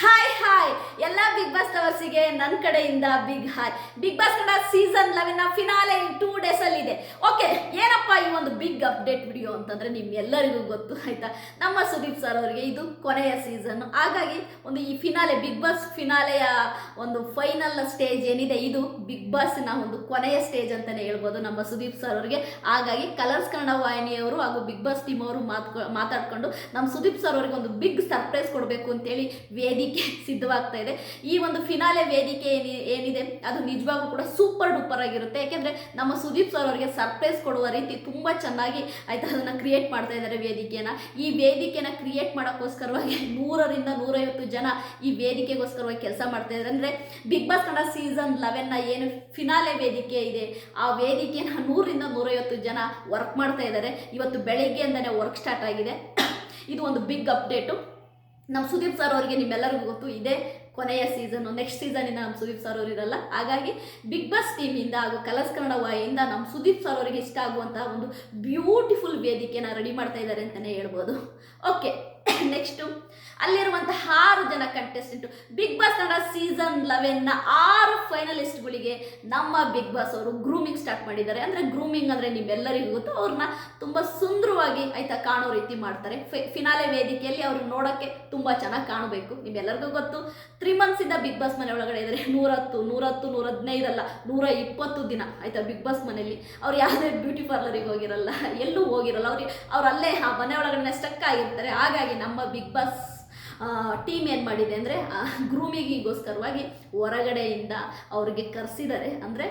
Hi hi. ಎಲ್ಲ Bigg Boss ಲವರ್ಸಿಗೆ ನನ್ನ ಕಡೆಯಿಂದ big hi Bigg Boss Kannada season eleven finale in two days ಅಲ್ಲಿ ಇದೆ ಓಕೆ ಏನಪ್ಪ ಈ ಒಂದು ಬಿಗ್ ಅಪ್ಡೇಟ್ ವಿಡಿಯೋ ಅಂತಂದ್ರೆ ನಿಮ್ಗೆಲ್ಲರಿಗೂ ಗೊತ್ತು, ಆಯ್ತಾ? ನಮ್ಮ ಸುದೀಪ್ ಸರ್ ಅವರಿಗೆ ಇದು ಕೊನೆಯ ಸೀಸನ್ ಹಾಗಾಗಿ ಒಂದು ಈ ಫಿನಾಲೆ ಬಿಗ್ ಬಾಸ್ ಫಿನಾಲೆಯ ಒಂದು ಫೈನಲ್ ಸ್ಟೇಜ್ ಏನಿದೆ, ಇದು ಬಿಗ್ ಬಾಸ್ನ ಒಂದು ಕೊನೆಯ ಸ್ಟೇಜ್ ಅಂತಾನೆ ಹೇಳ್ಬೋದು ನಮ್ಮ ಸುದೀಪ್ ಸರ್ ಅವರಿಗೆ. ಹಾಗಾಗಿ ಕಲರ್ಸ್ ಕನ್ನಡ ವಾಹಿನಿಯವರು ಹಾಗೂ ಬಿಗ್ ಬಾಸ್ ಟೀಮ್ ಅವರು ಮಾತ್ಕೊ ಮಾತಾಡ್ಕೊಂಡು ನಮ್ಮ ಸುದೀಪ್ ಸರ್ ಅವರಿಗೆ ಒಂದು ಬಿಗ್ ಸರ್ಪ್ರೈಸ್ ಕೊಡಬೇಕು ಅಂತೇಳಿ ವೇದಿಕೆ ಸಿದ್ಧವಾಗ್ತಾ ಇದೆ. ಈ ಒಂದು ಫಿನಾಲೆ ವೇದಿಕೆ ಏನಿ, ಏನಿದೆ, ಅದು ನಿಜವಾಗ್ಲೂ ಕೂಡ ಸೂಪರ್ ಡೂಪರ್ ಆಗಿರುತ್ತೆ. ಯಾಕೆಂದ್ರೆ ನಮ್ಮ ಸುದೀಪ್ ಸರ್ ಅವರಿಗೆ ಸರ್ಪ್ರೈಸ್ ಕೊಡುವ ರೀತಿ ತುಂಬಾ ಚೆನ್ನಾಗಿ ಆಯ್ತಾ ಅದನ್ನ ಕ್ರಿಯೇಟ್ ಮಾಡ್ತಾ ಇದ್ದಾರೆ ವೇದಿಕೆನ. ಈ ವೇದಿಕೆನ ಕ್ರಿಯೇಟ್ ಮಾಡೋಕ್ಕೋಸ್ಕರವಾಗಿ ನೂರರಿಂದ ನೂರೈವತ್ತು ಜನ ಈ ವೇದಿಕೆಗೋಸ್ಕರವಾಗಿ ಕೆಲಸ ಮಾಡ್ತಾ ಇದ್ದಾರೆ. ಅಂದ್ರೆ ಬಿಗ್ ಬಾಸ್ ಕನ್ನಡ ಸೀಸನ್ ಲೆವೆನ್ನ ಏನು ಫಿನಾಲೆ ವೇದಿಕೆ ಇದೆ, ಆ ವೇದಿಕೆನ ನೂರಿಂದ ನೂರೈವತ್ತು ಜನ ವರ್ಕ್ ಮಾಡ್ತಾ ಇದ್ದಾರೆ. ಇವತ್ತು ಬೆಳಗ್ಗೆಯಿಂದನೇ ವರ್ಕ್ ಸ್ಟಾರ್ಟ್ ಆಗಿದೆ. ಇದು ಒಂದು ಬಿಗ್ ಅಪ್ಡೇಟು ನಮ್ಮ ಸುದೀಪ್ ಸರ್ ಅವರಿಗೆ ನಿಮ್ಮೆಲ್ಲರಿಗೂ ಗೊತ್ತು, ಇದೇ ಕೊನೆಯ ಸೀಸನ್ ನೆಕ್ಸ್ಟ್ ಸೀಸನಿಂದ ನಮ್ಮ ಸುದೀಪ್ ಸರ್ ಅವರು ಇರಲ್ಲ. ಹಾಗಾಗಿ ಬಿಗ್ ಬಾಸ್ ಟೀಮಿಂದ ಹಾಗೂ ಕಲರ್ಸ್ ಕನ್ನಡ ವಾಯಿಂದ ನಮ್ಮ ಸುದೀಪ್ ಸರ್ ಅವರಿಗೆ ಇಷ್ಟ ಆಗುವಂತಹ ಒಂದು ಬ್ಯೂಟಿಫುಲ್ ವೇದಿಕೆನ ರೆಡಿ ಮಾಡ್ತಾ ಇದ್ದಾರೆ ಅಂತಲೇ ಹೇಳ್ಬೋದು. ಓಕೆ ನೆಕ್ಸ್ಟು ಅಲ್ಲಿರುವಂತಹ ಆರು ಜನ contestant Bigg Boss Kannada season ಲೆವೆನ್ನ ಆರು ಫೈನಲಿಸ್ಟ್ಗಳಿಗೆ ನಮ್ಮ ಬಿಗ್ ಬಾಸ್ ಅವರು ಗ್ರೂಮಿಂಗ್ ಸ್ಟಾರ್ಟ್ ಮಾಡಿದ್ದಾರೆ. ಅಂದರೆ ಗ್ರೂಮಿಂಗ್ ಅಂದರೆ ನಿಮ್ಮೆಲ್ಲರಿಗೂ ಗೊತ್ತು, ಅವ್ರನ್ನ ತುಂಬ ಸುಂದರವಾಗಿ ಆಯ್ತಾ ಕಾಣೋ ರೀತಿ ಮಾಡ್ತಾರೆ. ಫಿನಾಲೆ ವೇದಿಕೆಯಲ್ಲಿ ಅವ್ರು ನೋಡೋಕ್ಕೆ ತುಂಬ ಚೆನ್ನಾಗಿ ಕಾಣಬೇಕು, ನಿಮ್ಮೆಲ್ಲರಿಗೂ ಗೊತ್ತು. ತ್ರೀ ಮಂತ್ಸಿಂದ ಬಿಗ್ ಬಾಸ್ ಮನೆ ಒಳಗಡೆ ಇದ್ದಾರೆ. ನೂರತ್ತು ನೂರತ್ತು ನೂರ ಹದಿನೈದಲ್ಲ ನೂರ ಇಪ್ಪತ್ತು ದಿನ ಆಯ್ತಾ ಬಿಗ್ ಬಾಸ್ ಮನೆಯಲ್ಲಿ. ಅವ್ರು ಯಾವುದೇ ಬ್ಯೂಟಿ ಪಾರ್ಲರಿಗೆ ಹೋಗಿರಲ್ಲ, ಎಲ್ಲೂ ಹೋಗಿರಲ್ಲ. ಅವ್ರಿಗೆ, ಅವ್ರು ಅಲ್ಲೇ ಆ ಮನೆ ಒಳಗಡೆ ಸ್ಟಕ್ ಆಗಿರ್ತಾರೆ. ಹಾಗಾಗಿ ನಮ್ಮ ಬಿಗ್ ಬಾಸ್ ಟೀಮ್ ಏನು ಮಾಡಿದೆ ಅಂದರೆ ಗ್ರೂಮಿಗಿಗೋಸ್ಕರವಾಗಿ ಹೊರಗಡೆಯಿಂದ ಅವರಿಗೆ ಕರೆಸಿದ್ದಾರೆ. ಅಂದರೆ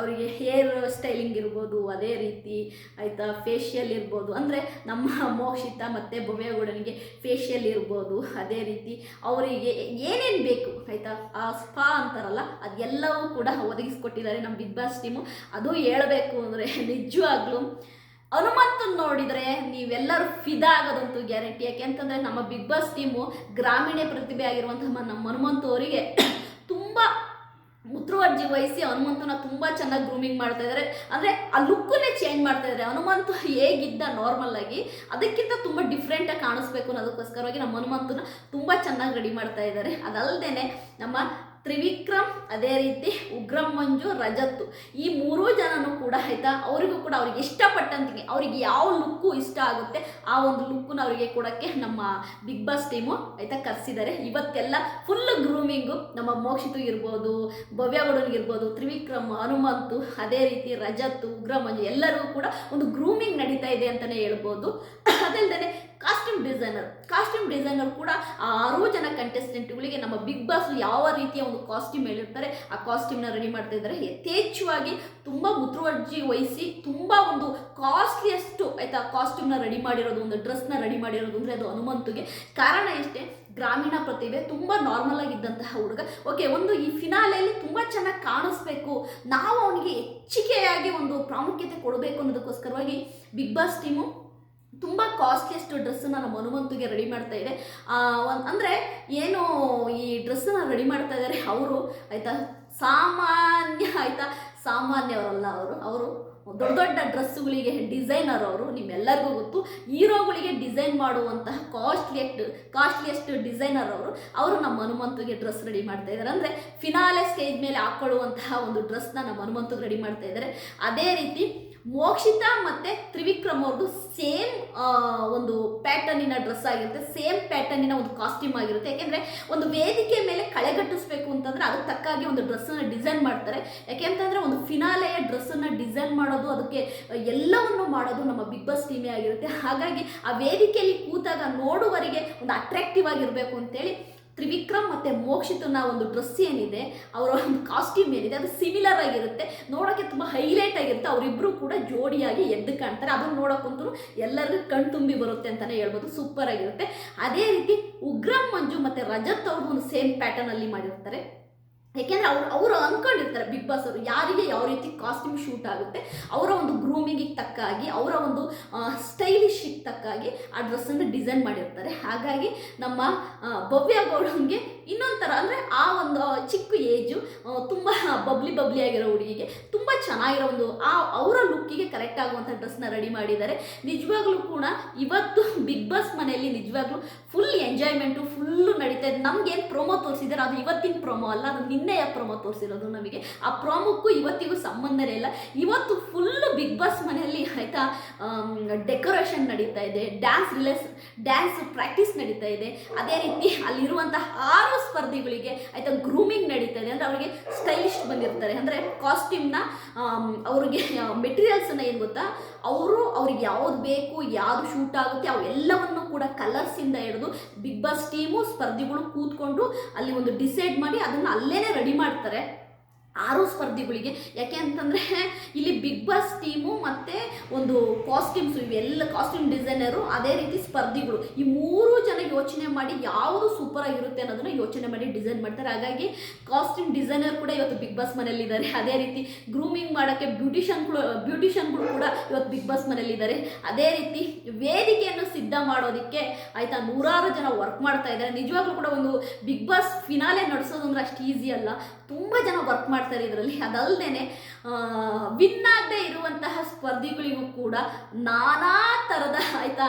ಅವರಿಗೆ ಹೇರ್ ಸ್ಟೈಲಿಂಗ್ ಇರ್ಬೋದು, ಅದೇ ರೀತಿ ಆಯಿತಾ ಫೇಶಿಯಲ್ ಇರ್ಬೋದು. ಅಂದರೆ, ನಮ್ಮ ಮೋಕ್ಷಿತ ಮತ್ತು ಭವ್ಯಗೌಡನಿಗೆ ಫೇಶಿಯಲ್ ಇರ್ಬೋದು, ಅದೇ ರೀತಿ ಅವರಿಗೆ ಏನೇನು ಬೇಕು, ಆಯಿತಾ, ಆ ಸ್ಪಾ ಅಂತಾರಲ್ಲ, ಅದೆಲ್ಲವೂ ಕೂಡ ಒದಗಿಸ್ಕೊಟ್ಟಿದ್ದಾರೆ ನಮ್ಮ ಬಿಗ್ ಬಾಸ್ ಟೀಮು ಅದು ಹೇಳಬೇಕು ಅಂದರೆ ನಿಜವಾಗ್ಲೂ ಹನುಮಂತನ್ ನೋಡಿದರೆ ನೀವೆಲ್ಲರೂ ಫಿದಾ ಆಗೋದಂತೂ ಗ್ಯಾರಂಟಿ. ಯಾಕೆ ಅಂತಂದರೆ ನಮ್ಮ ಬಿಗ್ ಬಾಸ್ ಟೀಮು ಗ್ರಾಮೀಣ ಪ್ರತಿಭೆ ಆಗಿರುವಂತಹ ನಮ್ಮ ಹನುಮಂತು ಅವರಿಗೆ ತುಂಬ ಮುತುವರ್ಜಿ ವಹಿಸಿ ಹನುಮಂತನ ತುಂಬ ಚೆನ್ನಾಗಿ ಗ್ರೂಮಿಂಗ್ ಮಾಡ್ತಾ ಇದ್ದಾರೆ ಅಂದರೆ ಆ ಲುಕ್ಕನ್ನೇ ಚೇಂಜ್ ಮಾಡ್ತಾ ಇದ್ದಾರೆ ಹನುಮಂತ ಹೇಗಿದ್ದ ನಾರ್ಮಲ್ ಆಗಿ ಅದಕ್ಕಿಂತ ತುಂಬ ಡಿಫ್ರೆಂಟಾಗಿ ಕಾಣಿಸ್ಬೇಕು ಅನ್ನೋದಕ್ಕೋಸ್ಕರವಾಗಿ ನಮ್ಮ ಹನುಮಂತನ ತುಂಬ ಚೆನ್ನಾಗಿ ರೆಡಿ ಮಾಡ್ತಾ ಇದ್ದಾರೆ ಅದಲ್ಲದೆ ನಮ್ಮ ತ್ರಿವಿಕ್ರಮ್, ಅದೇ ರೀತಿ ಉಗ್ರಂ, ಮಂಜು, ರಜತ್ತು. ಈ ಮೂರೂ ಜನನೂ ಕೂಡ ಆಯ್ತಾ? ಅವರಿಗೂ ಕೂಡ ಅವ್ರಿಗೆ ಇಷ್ಟಪಟ್ಟಂತೆ ಅವ್ರಿಗೆ ಯಾವ ಲುಕ್ಕು ಇಷ್ಟ ಆಗುತ್ತೆ, ಆ ಒಂದು ಲುಕ್ಕನ್ನ ಅವರಿಗೆ ಕೊಡೋಕ್ಕೆ ನಮ್ಮ ಬಿಗ್ ಬಾಸ್ ಟೀಮು ಆಯ್ತಾ ಕರೆಸಿದ್ದಾರೆ ಇವತ್ತೆಲ್ಲ ಫುಲ್ ಗ್ರೂಮಿಂಗು ನಮ್ಮ ಮೋಕ್ಷಿತು ಇರ್ಬೋದು ಭವ್ಯಗೌಡನಿಗಿರ್ಬೋದು ತ್ರಿವಿಕ್ರಮ್, ಹನುಮಂತು, ಅದೇ ರೀತಿ ರಜತ್ತು, ಉಗ್ರ, ಮಂಜು ಎಲ್ಲರಿಗೂ ಕೂಡ ಒಂದು ಗ್ರೂಮಿಂಗ್ ನಡೀತಾ ಇದೆ ಅಂತಲೇ ಹೇಳ್ಬೋದು. ಅದಲ್ಲದೆ ಕಾಸ್ಟ್ಯೂಮ್ ಡಿಸೈನರ್ ಕಾಸ್ಟ್ಯೂಮ್ ಡಿಸೈನರ್ ಕೂಡ ಆರು ಜನ ಕಂಟೆಸ್ಟೆಂಟ್ಗಳಿಗೆ ನಮ್ಮ ಬಿಗ್ ಬಾಸ್ ಯಾವ ರೀತಿಯ ಒಂದು ಕಾಸ್ಟ್ಯೂಮ್ ಹೇಳಿರ್ತಾರೆ, ಆ ಕಾಸ್ಟ್ಯೂಮ್ನ ರೆಡಿ ಮಾಡ್ತಾ ಇದ್ದಾರೆ. ಯಥೇಚ್ಛವಾಗಿ ತುಂಬ ಮುತುವರ್ಜಿ ವಹಿಸಿ, ತುಂಬ ಒಂದು ಕಾಸ್ಟ್ಲಿಯಷ್ಟು ಆಯ್ತಾ ಕಾಸ್ಟ್ಯೂಮ್ನ ರೆಡಿ ಮಾಡಿರೋದು, ಒಂದು ಡ್ರೆಸ್ನ ರೆಡಿ ಮಾಡಿರೋದು ಅಂದರೆ ಅದು ಹನುಮಂತುಗೆ. ಕಾರಣ ಇಷ್ಟೇ ಗ್ರಾಮೀಣ ಪ್ರತಿಭೆ ತುಂಬ ನಾರ್ಮಲ್ ಆಗಿದ್ದಂತಹ ಹುಡುಗ. ಓಕೆ ಒಂದು ಈ ಫಿನಾಲೆಯಲ್ಲಿ ತುಂಬ ಚೆನ್ನಾಗಿ ಕಾಣಿಸ್ಬೇಕು. ನಾವು ಅವನಿಗೆ ಹೆಚ್ಚಿಗೆಯಾಗಿ ಒಂದು ಪ್ರಾಮುಖ್ಯತೆ ಕೊಡಬೇಕು ಅನ್ನೋದಕ್ಕೋಸ್ಕರವಾಗಿ ಬಿಗ್ ಬಾಸ್ ಟೀಮು ತುಂಬ ಕಾಸ್ಟ್ಲಿಯಸ್ಟ್ ಡ್ರೆಸ್ಸನ್ನು ನಮ್ಮ ಮನುಮಂತುಗೆ ರೆಡಿ ಮಾಡ್ತಾ ಇದೆ. ಅಂದರೆ ಏನು ಈ ಡ್ರೆಸ್ಸನ್ನು ರೆಡಿ ಮಾಡ್ತಾ ಇದ್ದಾರೆ ಅವರು, ಆಯಿತಾ? ಸಾಮಾನ್ಯ, ಆಯಿತಾ? ಸಾಮಾನ್ಯವರಲ್ಲ ಅವರು. ಅವರು ದೊಡ್ಡ ದೊಡ್ಡ ಡ್ರೆಸ್ಸುಗಳಿಗೆ ಡಿಸೈನರ್ ಅವರು, ನಿಮ್ಮೆಲ್ಲರಿಗೂ ಗೊತ್ತು. ಹೀರೋಗಳಿಗೆ ಡಿಸೈನ್ ಮಾಡುವಂತಹ ಕಾಸ್ಟ್ಲಿಯಸ್ಟ್ ಕಾಸ್ಟ್ಲಿಯಸ್ಟ್ ಡಿಸೈನರ್ ಅವರು. ಅವರು ನಮ್ಮ ಹನುಮಂತುಗೆ ಡ್ರೆಸ್ ರೆಡಿ ಮಾಡ್ತಾ ಇದ್ದಾರೆ ಅಂದರೆ ಫಿನಾಲೆ ಸ್ಟೇಜ್ ಮೇಲೆ ಹಾಕ್ಕೊಳ್ಳುವಂತಹ ಒಂದು ಡ್ರೆಸ್ನ ನಮ್ಮ ಹನುಮಂತುಗೆ ರೆಡಿ ಮಾಡ್ತಾ ಇದ್ದಾರೆ ಅದೇ ರೀತಿ ಮೋಕ್ಷಿತಾ ಮತ್ತು ತ್ರಿವಿಕ್ರಮ್ ಅವ್ರದ್ದು ಸೇಮ್ ಒಂದು ಪ್ಯಾಟರ್ನಿನ ಡ್ರೆಸ್ ಆಗಿರುತ್ತೆ, ಸೇಮ್ ಪ್ಯಾಟರ್ನಿನ ಒಂದು ಕಾಸ್ಟ್ಯೂಮ್ ಆಗಿರುತ್ತೆ. ಯಾಕೆಂದರೆ ಒಂದು ವೇದಿಕೆ ಮೇಲೆ ಕಳೆಗಟ್ಟಿಸ್ಬೇಕು ಅಂತಂದರೆ ಅದಕ್ಕೆ ತಕ್ಕಾಗಿ ಒಂದು ಡ್ರೆಸ್ಸನ್ನು ಡಿಸೈನ್ ಮಾಡ್ತಾರೆ. ಯಾಕೆ ಅಂತಂದರೆ ಒಂದು ಫಿನಾಲೆಯ ಡ್ರೆಸ್ಸನ್ನು ಡಿಸೈನ್ ಮಾಡೋದು, ಅದಕ್ಕೆ ಎಲ್ಲವನ್ನು ಮಾಡೋದು ನಮ್ಮ ಬಿಗ್ ಬಾಸ್ ಟೀಮೇ ಆಗಿರುತ್ತೆ. ಹಾಗಾಗಿ ಆ ವೇದಿಕೆಯಲ್ಲಿ ಕೂತಾಗ ನೋಡುವರಿಗೆ ಒಂದು ಅಟ್ರಾಕ್ಟಿವ್ ಆಗಿರಬೇಕು ಅಂತೇಳಿ ತ್ರಿವಿಕ್ರಮ್ ಮತ್ತು ಮೋಕ್ಷಿತನ ಒಂದು ಡ್ರೆಸ್ ಏನಿದೆ, ಅವರ ಒಂದು ಕಾಸ್ಟ್ಯೂಮ್ ಏನಿದೆ, ಅದು ಸಿಮಿಲರ್ ಆಗಿರುತ್ತೆ. ನೋಡೋಕ್ಕೆ ತುಂಬ ಹೈಲೈಟ್ ಆಗಿರುತ್ತೆ. ಅವರಿಬ್ಬರು ಕೂಡ ಜೋಡಿಯಾಗಿ ಎದ್ದು ಕಾಣ್ತಾರೆ. ಅದನ್ನು ನೋಡೋಕ್ಕಂತೂ ಎಲ್ಲರಿಗೂ ಕಣ್ತುಂಬಿ ಬರುತ್ತೆ ಅಂತಲೇ ಹೇಳ್ಬೋದು. ಸೂಪರ್ ಆಗಿರುತ್ತೆ. ಅದೇ ರೀತಿ ಉಗ್ರಂ ಮಂಜು ಮತ್ತು ರಜತ್ ಅವ್ರದ್ದು ಒಂದು ಸೇಮ್ ಪ್ಯಾಟರ್ನಲ್ಲಿ ಮಾಡಿರ್ತಾರೆ. ಯಾಕೆಂದ್ರೆ ಅವ್ರು, ಅವರು ಅಂದ್ಕೊಂಡಿರ್ತಾರೆ ಬಿಗ್ ಬಾಸ್ ಅವರು ಯಾರಿಗೆ ಯಾವ ರೀತಿ ಕಾಸ್ಟ್ಯೂಮ್ ಶೂಟ್ ಆಗುತ್ತೆ, ಅವರ ಒಂದು ಗ್ರೂಮಿಂಗಿಗೆ ತಕ್ಕಾಗಿ ಅವರ ಒಂದು ಸ್ಟೈಲಿಶಿಗೆ ತಕ್ಕ ಹಾಗೆ ಆ ಡ್ರೆಸ್ಸನ್ನು ಡಿಸೈನ್ ಮಾಡಿರ್ತಾರೆ. ಹಾಗಾಗಿ ನಮ್ಮ ಭವ್ಯ ಗೌಡಂಗೆ ಇನ್ನೊಂದು ಥರ ಅಂದರೆ ಆ ಒಂದು ಚಿಕ್ಕ ಏಜು ತುಂಬ ಬಬ್ಲಿ ಬಬ್ಲಿ ಆಗಿರೋ ಹುಡುಗಿಗೆ ತುಂಬ ಚೆನ್ನಾಗಿರೋ ಒಂದು, ಆ ಅವರ ಲುಕ್ಕಿಗೆ ಕರೆಕ್ಟ್ ಆಗುವಂಥ ಡ್ರೆಸ್ನ ರೆಡಿ ಮಾಡಿದ್ದಾರೆ. ನಿಜವಾಗ್ಲೂ ಕೂಡ ಇವತ್ತು ಬಿಗ್ ಬಾಸ್ ಮನೆಯಲ್ಲಿ ನಿಜವಾಗ್ಲೂ ಫುಲ್ ಎಂಜಾಯ್ಮೆಂಟು ಫುಲ್ಲು ನಡೀತಾ ಇದೆ. ನಮ್ಗೇನು ಪ್ರೊಮೋ ತೋರಿಸಿದ್ದಾರೆ ಅದು ಇವತ್ತಿನ ಪ್ರೊಮೋ ಅಲ್ಲ, ಅದು ನಿನ್ನೆಯ ಪ್ರೊಮೋ ತೋರಿಸಿರೋದು ನಮಗೆ. ಆ ಪ್ರೊಮೋಕ್ಕೂ ಇವತ್ತಿಗೂ ಸಂಬಂಧನೇ ಇಲ್ಲ. ಇವತ್ತು ಫುಲ್ಲು ಬಿಗ್ ಬಾಸ್ ಮನೆಯಲ್ಲಿ ಆಯಿತಾ ಡೆಕೋರೇಷನ್ ನಡೀತಾ ಇದೆ ಡ್ಯಾನ್ಸ್ ರಿಲೇಸ್ ಡ್ಯಾನ್ಸ್ ಪ್ರಾಕ್ಟೀಸ್ ನಡೀತಾ ಇದೆ. ಅದೇ ರೀತಿ ಅಲ್ಲಿರುವಂತಹ ಆರು ಸ್ಪರ್ಧಿಗಳಿಗೆ ಆಯಿತಾ ಗ್ರೂಮಿಂಗ್ ನಡೀತಾ ಇದೆ ಅಂದರೆ ಅವರಿಗೆ ಸ್ಟೈಲಿಶ್ ಬಂದಿರ್ತಾರೆ. ಅಂದರೆ ಕಾಸ್ಟ್ಯೂಮ್ನ ಅವ್ರಿಗೆ ಮೆಟೀರಿಯಲ್ಸನ್ನು ಏನು ಗೊತ್ತಾ? ಅವರು ಅವ್ರಿಗೆ ಯಾವ್ದು ಬೇಕು, ಯಾವುದು ಶೂಟ್ ಆಗುತ್ತೆ, ಅವೆಲ್ಲವನ್ನು ಕೂಡ ಕಲರ್ಸಿಂದ ಹಿಡಿದು ಬಿಗ್ ಬಾಸ್ ಟೀಮು ಸ್ಪರ್ಧಿಗಳು ಕೂತ್ಕೊಂಡು ಅಲ್ಲಿ ಒಂದು ಡಿಸೈಡ್ ಮಾಡಿ ಅದನ್ನು ಅಲ್ಲೇ ರೆಡಿ ಮಾಡ್ತಾರೆ. ಆರು ಸ್ಪರ್ಧಿಗಳಿಗೆ. ಯಾಕೆ ಅಂತಂದರೆ ಇಲ್ಲಿ ಬಿಗ್ ಬಾಸ್ ಟೀಮು ಮತ್ತು ಒಂದು ಕಾಸ್ಟ್ಯೂಮ್ಸು ಇವೆಲ್ಲ ಕಾಸ್ಟ್ಯೂಮ್ ಡಿಸೈನರು ಅದೇ ರೀತಿ ಸ್ಪರ್ಧಿಗಳು. ಈ ಮೂರು ಜನ ಯೋಚನೆ ಮಾಡಿ ಯಾವುದು ಸೂಪರ್ ಆಗಿರುತ್ತೆ ಅನ್ನೋದನ್ನ ಯೋಚನೆ ಮಾಡಿ ಡಿಸೈನ್ ಮಾಡ್ತಾರೆ. ಹಾಗಾಗಿ ಕಾಸ್ಟ್ಯೂಮ್ ಡಿಸೈನರ್ ಕೂಡ ಇವತ್ತು ಬಿಗ್ ಬಾಸ್ ಮನೆಯಲ್ಲಿದ್ದಾರೆ. ಅದೇ ರೀತಿ ಗ್ರೂಮಿಂಗ್ ಮಾಡೋಕ್ಕೆ ಬ್ಯೂಟಿಷನ್ಗಳು ಬ್ಯೂಟಿಷನ್ಗಳು ಕೂಡ ಇವತ್ತು ಬಿಗ್ ಬಾಸ್ ಮನೆಯಲ್ಲಿದ್ದಾರೆ. ಅದೇ ರೀತಿ ವೇದಿಕೆಯನ್ನು ಸಿದ್ಧ ಮಾಡೋದಕ್ಕೆ ಆಯಿತಾ ನೂರಾರು ಜನ ವರ್ಕ್ ಮಾಡ್ತಾ ಇದ್ದಾರೆ. ನಿಜವಾಗ್ಲೂ ಕೂಡ ಒಂದು ಬಿಗ್ ಬಾಸ್ ಫಿನಾಲೆ ನಡೆಸೋದು ಅಂದ್ರೆ ಅಷ್ಟು ಈಸಿ ಅಲ್ಲ. ತುಂಬ ಜನ ವರ್ಕ್ ಮಾಡ್ತಾರೆ ಇದರಲ್ಲಿ. ಅದಲ್ಲದೆ ವಿನ್ ಆಗದೆ ಇರುವಂತಹ ಸ್ಪರ್ಧಿಗಳಿಗೂ ಕೂಡ ನಾನಾ ಥರದ ಆಯಿತಾ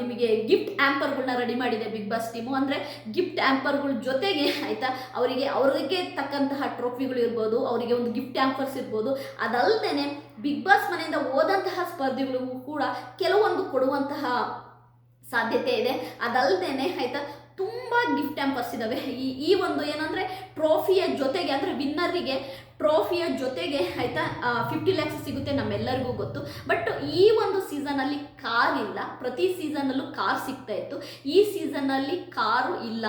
ನಿಮಗೆ ಗಿಫ್ಟ್ ಆ್ಯಂಪರ್ಗಳನ್ನ ರೆಡಿ ಮಾಡಿದೆ ಬಿಗ್ ಬಾಸ್ ಟೀಮು ಅಂದರೆ ಗಿಫ್ಟ್ ಆ್ಯಂಪರ್ಗಳ ಜೊತೆಗೆ, ಆಯಿತಾ, ಅವರಿಗೆ, ಅವ್ರಿಗೆ ತಕ್ಕಂತಹ ಟ್ರೋಫಿಗಳು ಇರ್ಬೋದು, ಅವರಿಗೆ ಒಂದು ಗಿಫ್ಟ್ ಆ್ಯಂಪರ್ಸ್ ಇರ್ಬೋದು. ಅದಲ್ಲದೆ ಬಿಗ್ ಬಾಸ್ ಮನೆಯಿಂದ ಹೋದಂತಹ ಸ್ಪರ್ಧಿಗಳಿಗೂ ಕೂಡ ಕೆಲವೊಂದು ಕೊಡುವಂತಹ ಸಾಧ್ಯತೆ ಇದೆ. ಅದಲ್ಲದೆ ಆಯಿತಾ ತುಂಬ ಗಿಫ್ಟ್ ಆ್ಯಂಪರ್ಸ್ ಇದ್ದಾವೆ ಈ ಈ ಒಂದು ಏನಂದರೆ ಟ್ರೋಫಿಯ ಜೊತೆಗೆ, ಅಂದರೆ ವಿನ್ನರಿಗೆ ಟ್ರೋಫಿಯ ಜೊತೆಗೆ ಆಯಿತಾ ಫಿಫ್ಟಿ ಲ್ಯಾಕ್ಸ್ ಸಿಗುತ್ತೆ ನಮ್ಮೆಲ್ಲರಿಗೂ ಗೊತ್ತು. ಬಟ್ ಈ ಒಂದು ಸೀಸನಲ್ಲಿ ಕಾರ್ ಇಲ್ಲ. ಪ್ರತಿ ಸೀಸನಲ್ಲೂ ಕಾರ್ ಸಿಗ್ತಾ ಇತ್ತು. ಈ ಸೀಸನ್ನಲ್ಲಿ ಕಾರು ಇಲ್ಲ.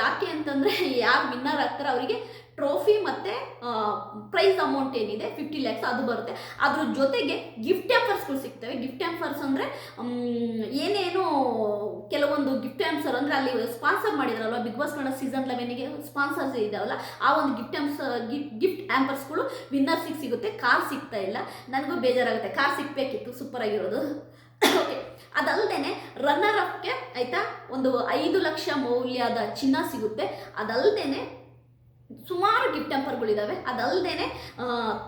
ಯಾಕೆ ಅಂತಂದರೆ, ಯಾರು ವಿನ್ನರ್ ಆಗ್ತಾರೆ ಅವರಿಗೆ ಟ್ರೋಫಿ ಮತ್ತು ಪ್ರೈಸ್ ಅಮೌಂಟ್ ಏನಿದೆ ಫಿಫ್ಟಿ ಲ್ಯಾಕ್ಸ್ ಅದು ಬರುತ್ತೆ. ಅದ್ರ ಜೊತೆಗೆ ಗಿಫ್ಟ್ ಆ್ಯಂಪರ್ಸ್ಗಳು ಸಿಗ್ತವೆ. ಗಿಫ್ಟ್ ಆ್ಯಂಪರ್ಸ್ ಅಂದರೆ ಏನೇನು ಕೆಲವೊಂದು ಗಿಫ್ಟ್ ಆ್ಯಂಪ್ಸರ್ ಅಂದರೆ ಅಲ್ಲಿ ಸ್ಪಾನ್ಸರ್ ಮಾಡಿದಾರಲ್ವ ಬಿಗ್ ಬಾಸ್ ಕನ್ನಡ ಸೀಸನ್ ಲೆವೆನಿಗೆ ಸ್ಪಾನ್ಸರ್ಸ್ ಇದಾವಲ್ಲ, ಆ ಒಂದು ಗಿಫ್ಟ್ ಆ್ಯಂಪ್ಸ್ ಗಿಫ್ಟ್ ಆ್ಯಂಪರ್ಸ್ಗಳು ವಿನ್ನರ್ಸಿಗೆ ಸಿಗುತ್ತೆ. ಕಾರ್ ಸಿಗ್ತಾ ಇಲ್ಲ. ನನಗೂ ಬೇಜಾರಾಗುತ್ತೆ. ಕಾರ್ ಸಿಗಬೇಕಿತ್ತು. ಸೂಪರ್ ಆಗಿರೋದು. ಓಕೆ ಅದಲ್ಲದೆ ರನ್ನರ್ ಅಪ್ಗೆ ಆಯಿತಾ, ಒಂದು ಐದು ಲಕ್ಷ ಮೌಲ್ಯದ ಚಿನ್ನ ಸಿಗುತ್ತೆ. ಅದಲ್ಲದೆ ಸುಮಾರು ಗಿಫ್ಟ್ ಟೆಂಪರ್ಗಳಿದ್ದಾವೆ ಅದಲ್ಲದೆ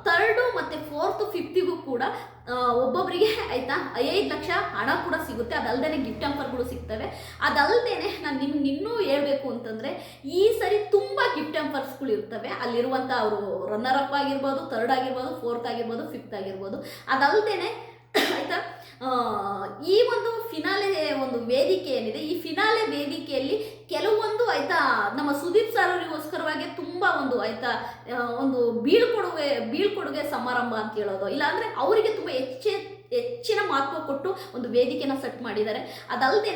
ತರ್ಡು ಮತ್ತು ಫೋರ್ತು ಫಿಫ್ತಿಗೂ ಕೂಡ ಒಬ್ಬೊಬ್ಬರಿಗೆ ಆಯಿತಾ, ಐದು ಲಕ್ಷ ಹಣ ಕೂಡ ಸಿಗುತ್ತೆ. ಅದಲ್ಲದೆ ಗಿಫ್ಟ್ ಟೆಂಪರ್ಗಳು ಸಿಗ್ತವೆ. ಅದಲ್ಲದೆ ನಾನು ನಿಮ್ಗೆ ಇನ್ನೂ ಹೇಳಬೇಕು ಅಂತಂದರೆ, ಈ ಸರಿ ತುಂಬ ಗಿಫ್ಟ್ ಟೆಂಪರ್ಸ್ಗಳು ಇರ್ತವೆ. ಅಲ್ಲಿರುವಂಥ ಅವರು ರನ್ನರ್ ಅಪ್ ಆಗಿರ್ಬೋದು ತರ್ಡ್ ಆಗಿರ್ಬೋದು ಫೋರ್ತ್ ಆಗಿರ್ಬೋದು ಫಿಫ್ತ್ ಆಗಿರ್ಬೋದು. ಅದಲ್ಲದೆ ಆಯಿತಾ ಈ ಒಂದು ಫಿನಾಲೆ ಒಂದು ವೇದಿಕೆ ಏನಿದೆ, ಈ ಫಿನಾಲೆ ವೇದಿಕೆಯಲ್ಲಿ ಕೆಲವೊಂದು, ಆಯಿತಾ, ನಮ್ಮ ಸುದೀಪ್ ಸರ್ ಒಂದು ಆಯ್ತಾ ಒಂದು ಬೀಳ್ಕೊಡುಗೆ ಬೀಳ್ಕೊಡುಗೆ ಸಮಾರಂಭ ಅಂತ ಹೇಳೋದು. ಇಲ್ಲಾಂದರೆ ಅವರಿಗೆ ತುಂಬ ಹೆಚ್ಚೆ, ಹೆಚ್ಚಿನ ಮಹತ್ವ ಕೊಟ್ಟು ಒಂದು ವೇದಿಕೆನ ಸೆಟ್ ಮಾಡಿದ್ದಾರೆ. ಅದಲ್ಲದೆ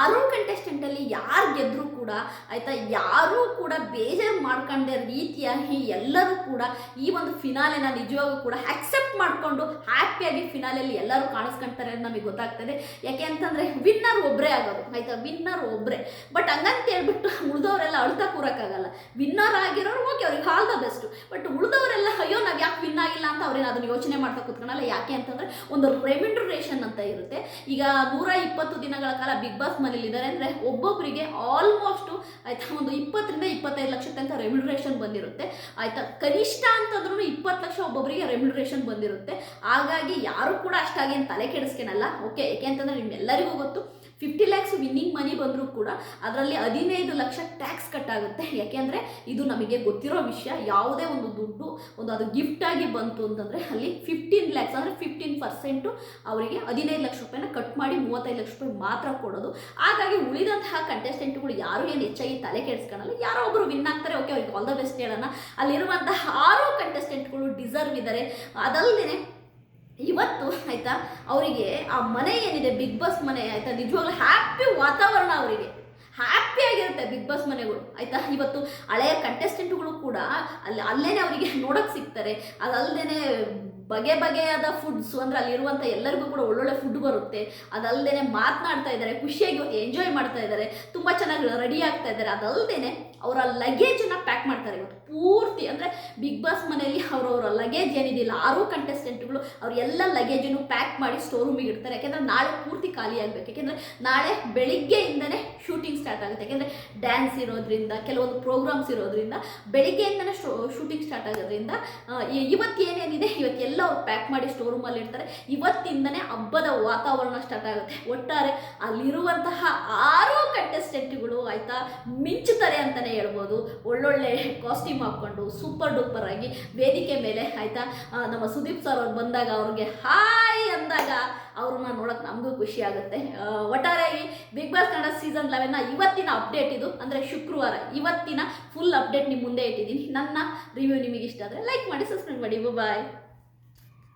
ಆರು ಕಂಟೆಸ್ಟೆಂಟಲ್ಲಿ ಯಾರು ಗೆದ್ದರೂ ಕೂಡ, ಆಯಿತಾ, ಯಾರೂ ಕೂಡ ಬೇಜಾರು ಮಾಡ್ಕೊಂಡೇ ರೀತಿಯಾಗಿ ಎಲ್ಲರೂ ಕೂಡ ಈ ಒಂದು ಫಿನಾಲೆನ ನಿಜವಾಗೂ ಕೂಡ ಆಕ್ಸೆಪ್ಟ್ ಮಾಡಿಕೊಂಡು ಹ್ಯಾಪಿಯಾಗಿ ಫಿನಾಲೆಯಲ್ಲಿ ಎಲ್ಲರೂ ಕಾಣಿಸ್ಕೊಂತಾರೆ ಅಂತ ನಮಗೆ ಗೊತ್ತಾಗ್ತದೆ. ಯಾಕೆ ಅಂತಂದರೆ ವಿನ್ನರ್ ಒಬ್ಬರೇ ಆಗೋದು, ಆಯಿತಾ ವಿನ್ನರ್ ಒಬ್ಬರೇ ಬಟ್ ಹಂಗಂತ ಹೇಳ್ಬಿಟ್ಟು ಉಳಿದವರೆಲ್ಲ ಅಳ್ತಾ ಕೂರಕ್ಕಾಗಲ್ಲ. ವಿನ್ನರ್ ಆಗಿರೋರು ಓಕೆ ಅವ್ರಿಗೆ ಆಲ್ ದ ಬೆಸ್ಟ್ ಬಟ್ ಉಳಿದವರೆಲ್ಲ, ಅಯ್ಯೋ, ನಾವು ಯಾಕೆ ವಿನ್ ಆಗಿಲ್ಲ? ಅಂತ ಅವ್ರೇನು ಅದನ್ನು ಯೋಚನೆ ಮಾಡ್ತಾ ಕೂತ್ಕೊಳ್ಳಲ್ಲ ಯಾಕೆ ಅಂತಂದರೆ ಒಂದು ರೆಮ್ಯುಂಡ್ರೇಷನ್ ಅಂತ ಇರುತ್ತೆ. ಈಗ ನೂರ ಇಪ್ಪತ್ತು ದಿನಗಳ ಕಾಲ ಬಿಗ್ ಬಾಸ್ ಮನೇಲಿದ್ದಾರೆ ಅಂದರೆ ಒಬ್ಬೊಬ್ಬರಿಗೆ ಆಲ್ಮೋಸ್ಟು ಆಯಿತಾ ಒಂದು ಇಪ್ಪತ್ತರಿಂದ ಇಪ್ಪತ್ತೈದು ಲಕ್ಷ ತನಕ ರೆಮ್ಯುನರೇಷನ್ ಬಂದಿರುತ್ತೆ. ಆಯಿತಾ, ಕನಿಷ್ಠ ಅಂತಂದ್ರೂ ಇಪ್ಪತ್ತು ಲಕ್ಷ ಒಬ್ಬೊಬ್ಬರಿಗೆ ರೆಮ್ಯುನರೇಷನ್ ಬಂದಿರುತ್ತೆ. ಹಾಗಾಗಿ ಯಾರು ಕೂಡ ಅಷ್ಟಾಗಿ ಏನು ತಲೆ ಕೆಡಿಸ್ಕೊಳಲ್ಲ ಓಕೆ ಯಾಕೆ ಅಂತಂದರೆ ನಿಮ್ಮೆಲ್ಲರಿಗೂ ಗೊತ್ತು. ಫಿಫ್ಟಿ ಲ್ಯಾಕ್ಸ್ ವಿನ್ನಿಂಗ್ ಮನಿ ಬಂದರೂ ಕೂಡ ಅದರಲ್ಲಿ ಹದಿನೈದು ಲಕ್ಷ ಟ್ಯಾಕ್ಸ್ ಕಟ್ ಆಗುತ್ತೆ. ಯಾಕೆಂದರೆ ಇದು ನಮಗೆ ಗೊತ್ತಿರೋ ವಿಷಯ, ಯಾವುದೇ ಒಂದು ದುಡ್ಡು ಒಂದು ಅದು ಗಿಫ್ಟಾಗಿ ಬಂತು ಅಂತಂದರೆ ಅಲ್ಲಿ ಫಿಫ್ಟೀನ್ ಲ್ಯಾಕ್ಸ್ ಅಂದರೆ ಫಿಫ್ಟೀನ್ ಪರ್ಸೆಂಟು ಅವರಿಗೆ ಹದಿನೈದು ಲಕ್ಷ ರೂಪಾಯಿನ ಕಟ್ ಮಾಡಿ ಮೂವತ್ತೈದು ಲಕ್ಷ ರೂಪಾಯಿ ಮಾತ್ರ ಕೊಡೋದು. ಹಾಗಾಗಿ ಉಳಿದಂತಹ ಕಂಟೆಸ್ಟೆಂಟ್ಗಳು ಯಾರು ಏನು ಹೆಚ್ಚಾಗಿ ತಲೆ ಕೆಡಿಸ್ಕೊಳ್ಳಲ್ಲ ಯಾರೋ ಒಬ್ಬರು ವಿನ್ ಆಗ್ತಾರೆ ಓಕೆ ಅವ್ರಿಗೆ ಆಲ್ ದ ಬೆಸ್ಟ್ ಹೇಳೋಣ. ಅಲ್ಲಿರುವಂತಹ ಆರು ಕಂಟೆಸ್ಟೆಂಟ್ಗಳು ಡಿಸರ್ವ್ ಇದ್ದಾರೆ. ಅದಲ್ಲದೆ ಇವತ್ತು ಆಯ್ತಾ, ಅವರಿಗೆ ಆ ಮನೆ ಏನಿದೆ ಬಿಗ್ ಬಾಸ್ ಮನೆ, ಆಯ್ತಾ, ನಿಜವಾಗ್ಲೂ ಹ್ಯಾಪಿ ವಾತಾವರಣ ಅವರಿಗೆ. ಹ್ಯಾಪಿ ಆಗಿರುತ್ತೆ ಬಿಗ್ ಬಾಸ್ ಮನೆಗಳು, ಆಯ್ತಾ? ಇವತ್ತು ಹಳೆಯ ಕಂಟೆಸ್ಟೆಂಟ್ಗಳು ಕೂಡ ಅಲ್ಲಿ ಅಲ್ಲೇ ಅವರಿಗೆ ನೋಡೋಕೆ ಸಿಗ್ತಾರೆ. ಅದಲ್ಲದೆ ಬಗೆ ಬಗೆಯಾದ ಫುಡ್ಸು ಅಂದರೆ ಅಲ್ಲಿರುವಂಥ ಎಲ್ಲರಿಗೂ ಕೂಡ ಒಳ್ಳೊಳ್ಳೆ ಫುಡ್ ಬರುತ್ತೆ. ಅದಲ್ಲದೆ ಮಾತನಾಡ್ತಾ ಇದ್ದಾರೆ, ಖುಷಿಯಾಗಿ ಎಂಜಾಯ್ ಮಾಡ್ತಾ ಇದ್ದಾರೆ. ತುಂಬ ಚೆನ್ನಾಗಿ ರೆಡಿ ಆಗ್ತಾ ಇದ್ದಾರೆ. ಅದಲ್ಲದೆ ಅವರ ಲಗೇಜನ್ನು ಪ್ಯಾಕ್ ಮಾಡ್ತಾರೆ ಇವತ್ತು. ಪೂರ್ತಿ ಅಂದರೆ ಬಿಗ್ ಬಾಸ್ ಮನೆಯಲ್ಲಿ ಅವರವರ ಲಗೇಜ್ ಏನಿದೆಯಲ್ಲ ಆರು ಕಂಟೆಸ್ಟೆಂಟ್ಗಳು ಅವ್ರ ಎಲ್ಲ ಲಗೇಜನ್ನು ಪ್ಯಾಕ್ ಮಾಡಿ ಸ್ಟೋರ್ ರೂಮಿಗೆ ಇಡ್ತಾರೆ. ಯಾಕೆಂದರೆ ನಾಳೆ ಪೂರ್ತಿ ಖಾಲಿ ಆಗಬೇಕು. ಯಾಕೆಂದರೆ ನಾಳೆ ಬೆಳಿಗ್ಗೆಯಿಂದನೇ ಶೂಟಿಂಗ್ ಸ್ಟಾರ್ಟ್ ಆಗುತ್ತೆ. ಯಾಕೆಂದರೆ ಡ್ಯಾನ್ಸ್ ಇರೋದ್ರಿಂದ, ಕೆಲವೊಂದು ಪ್ರೋಗ್ರಾಮ್ಸ್ ಇರೋದ್ರಿಂದ ಬೆಳಿಗ್ಗೆಯಿಂದನೇ ಶೂಟಿಂಗ್ ಸ್ಟಾರ್ಟ್ ಆಗೋದ್ರಿಂದ ಇವತ್ತೇನೇನಿದೆ ಇವತ್ತೆಲ್ಲ ಅವ್ರು ಪ್ಯಾಕ್ ಮಾಡಿ ಸ್ಟೋರ್ ರೂಮಲ್ಲಿ ಇಡ್ತಾರೆ. ಇವತ್ತಿಂದನೇ ಹಬ್ಬದ ವಾತಾವರಣ ಸ್ಟಾರ್ಟ್ ಆಗುತ್ತೆ. ಒಟ್ಟಾರೆ ಅಲ್ಲಿರುವಂತಹ ಆರು ಕಂಟೆಸ್ಟೆಂಟ್ಗಳು ಆಯಿತಾ ಮಿಂಚುತ್ತಾರೆ ಅಂತಲೇ ಹೇಳ್ಬೋದು. ಒಳ್ಳೊಳ್ಳೆ ಕಾಸ್ಟ್ಯೂಮ್ ಹಾಕ್ಕೊಂಡು ಸೂಪರ್ ಡೂಪರ್ ಆಗಿ ವೇದಿಕೆ ಮೇಲೆ ಆಯಿತಾ ನಮ್ಮ ಸುದೀಪ್ ಸರ್ ಅವ್ರು ಬಂದಾಗ ಅವ್ರಿಗೆ ಹಾಯ್ ಅಂದಾಗ ಅವ್ರನ್ನ ನೋಡೋಕೆ ನಮಗೂ ಖುಷಿ ಆಗುತ್ತೆ. ಒಟ್ಟಾರೆಯಾಗಿ ಬಿಗ್ ಬಾಸ್ ಕನ್ನಡ ಸೀಸನ್ ಲೆವೆನ್ನ ಇವತ್ತಿನ ಅಪ್ಡೇಟ್ ಇದು. ಅಂದರೆ ಶುಕ್ರವಾರ, ಇವತ್ತಿನ ಫುಲ್ ಅಪ್ಡೇಟ್ ನಿಮ್ಮ ಮುಂದೆ ಇಟ್ಟಿದ್ದೀನಿ. ನನ್ನ ರಿವ್ಯೂ ನಿಮಗೆ ಇಷ್ಟ ಆದರೆ ಲೈಕ್ ಮಾಡಿ ಸಬ್ಸ್ಕ್ರೈಬ್ ಮಾಡಿ. ಬಾಯ್